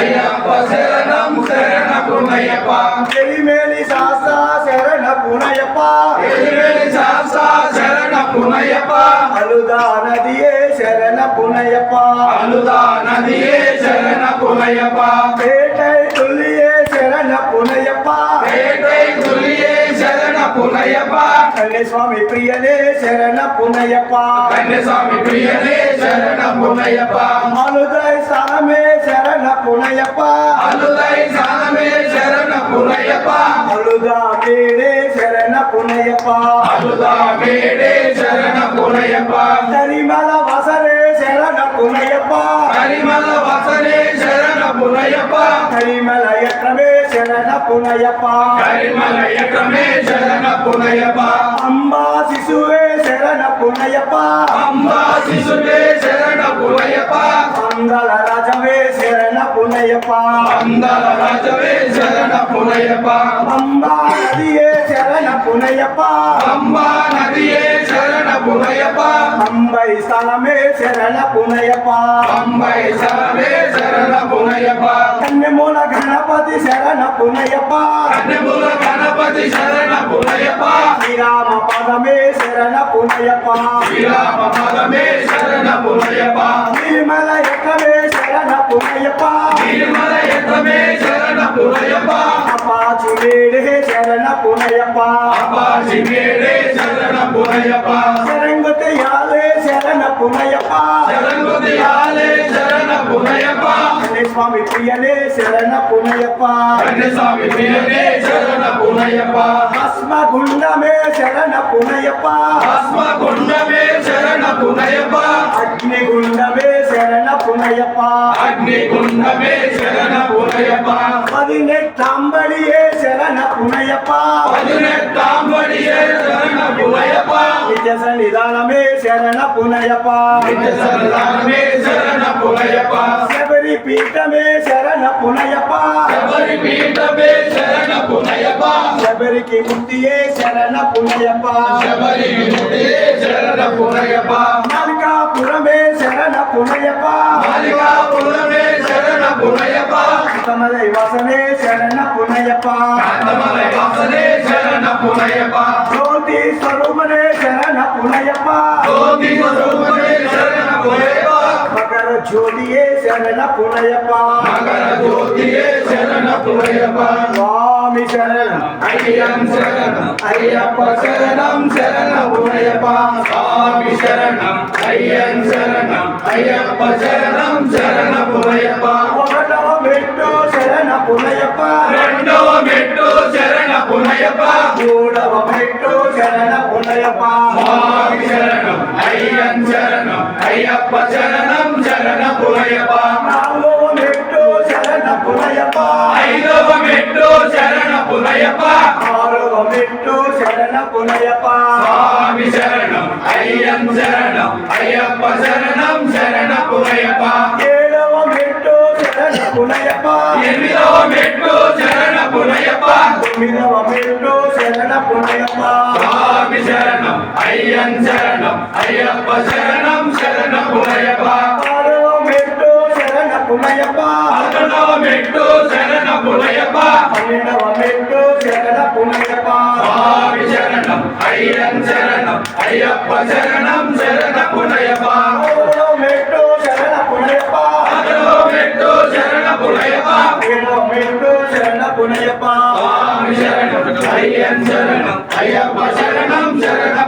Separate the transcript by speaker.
Speaker 1: ஐயப்ப சரணம் சரண புனையப்பா.
Speaker 2: எரிமேலி சாஸ்தா சரண புனையப்பா.
Speaker 1: எதிரேலி சாஸ்தா சரண புனையப்பா.
Speaker 2: அழுதா நதியே சரண புனையப்பா.
Speaker 1: அழுதா நதியே சரண புனையப்பா.
Speaker 2: பேட்டை புனையப்பா கண்ணே சுவாமி பிரியனே சரண புனையப்பா
Speaker 1: கண்ணசாமி பிரியனே சரண புனையப்பா
Speaker 2: அழுதை சாமே சரண புனையப்பா
Speaker 1: அழுதை சாமி சரண புனையப்பா
Speaker 2: அழுதா மேடே சரண புனையப்பா
Speaker 1: அழுதா மேடே சரண புனையப்பா
Speaker 2: தரிமல வசரே சரண புனையப்பா
Speaker 1: கரிமல வசனே சரண புனையப்பா
Speaker 2: கரிமல எற்றமே சரண புனையப்பா
Speaker 1: கரிமலையற்றமே சரண புனையப்பா
Speaker 2: அம்பா சிசுவே சரண புனையப்பா
Speaker 1: அம்பா சிசுவே சரண புனையப்பா
Speaker 2: மங்கள ராஜவே சரண புனையப்பா.
Speaker 1: அந்தல ராஜவே சரண புனையப்பா.
Speaker 2: அம்பா நதியே சரண புனையப்பா.
Speaker 1: அம்பா நதியே சரண புனையப்பா.
Speaker 2: அம்பை ஸ்தலமே சரண புனையப்பா.
Speaker 1: அம்பை சரணே சரண புனையப்பா.
Speaker 2: கன்னிமூல கணபதி சரண புனையப்பா.
Speaker 1: கண்ணபுர கணபதி சரண புனையப்பா.
Speaker 2: புனையப்பா. அப்பாச்சி வீடு சரண புனையப்பா.
Speaker 1: அப்பா சிங்கேரே சரண புனையப்பா.
Speaker 2: சரங்கத்தை யாழே சரண புனையப்பா.
Speaker 1: சரண
Speaker 2: சுவாமி பிரியனே சரண புனையப்பா.
Speaker 1: கண்ணசாமி பிரியனே சரண புனையப்பா.
Speaker 2: பஸ்ம குண்டமே சரண புனையப்பா.
Speaker 1: பஸ்ம குண்டமே சரண புனையப்பா.
Speaker 2: அக்னி குண்டமே சரண புனையப்பா
Speaker 1: அக்னி குண்டமே சரண புனையப்பா
Speaker 2: பதினெட்டாம்படியே சரண புனையப்பா
Speaker 1: பதினெட்டாம் படியே சரண புனையப்பா
Speaker 2: நிஜ சன்னிதானமே சரண புனையப்பா
Speaker 1: சரண புனையப்பா
Speaker 2: சபரி பீட்டமே சரண புனையப்பா
Speaker 1: சபரி பீட்டமே சரண புனையப்பா
Speaker 2: சபரிக்கு முத்தியே சரண புனையப்பா
Speaker 1: சபரி முடியே சரண புனையப்பா
Speaker 2: புனையப்பா. கமலை வாசனே சரண புனையப்பா.
Speaker 1: காந்தமலை வாசனே சரண புனையப்பா.
Speaker 2: ஜோதி ஸ்வரூபனே சரண புனையப்பா.
Speaker 1: ஜோதி ஸ்வரூபனே சரண புனையப்பா.
Speaker 2: மகர ஜோதியே சரண புனையப்பா.
Speaker 1: மகர ஜோதியே சரண புனையப்பா.
Speaker 2: சுவாமி சரணம்.
Speaker 1: ஐயன் சரணம். ஐயப்ப சரணம் சரண புனையப்பா. சுவாமி சரணம். ஐயன் சரணம். ஐயப்ப சரணம் சரண புனையப்பா. புனையப்பா
Speaker 2: கூடவ மெட்டோ சரண புனையப்பா
Speaker 1: சுவாமி சரணம் ஐயன் சரணம் ஐயப்ப சரணம் சரண புனையப்பா
Speaker 2: நாலவ மெட்டோ சரண புனையப்பா
Speaker 1: ஐதவ மெட்டோ சரண புனையப்பா
Speaker 2: ஆறவ மெட்டோ சரண புனையப்பா
Speaker 1: சுவாமி சரணம் ஐயன் சரணம் ஐயப்ப சரணம் சரண புனையப்பா ஏழவ மெட்டோ சரண புனையப்பா
Speaker 2: మెట్టు శరణ పునయప్ప గుమ్మిదవ మెట్టు శరణ పునయప్ప
Speaker 1: స్వామి శరణం అయ్యన్ శరణం
Speaker 2: అయ్యప్ప శరణం శరణ పునయప్ప పాడవ మెట్టు శరణ పునయప్ప అతడవ మెట్టు శరణ పునయప్ప
Speaker 1: పన్నెండవ మెట్టు శరణ పునయప్ప స్వామి శరణం అయ్యన్ శరణం
Speaker 2: అయ్యప్ప శరణం శరణ పునయప్ప
Speaker 1: శరణం అయ్యన్
Speaker 2: శరణం అయ్యప్ప శరణం శరణ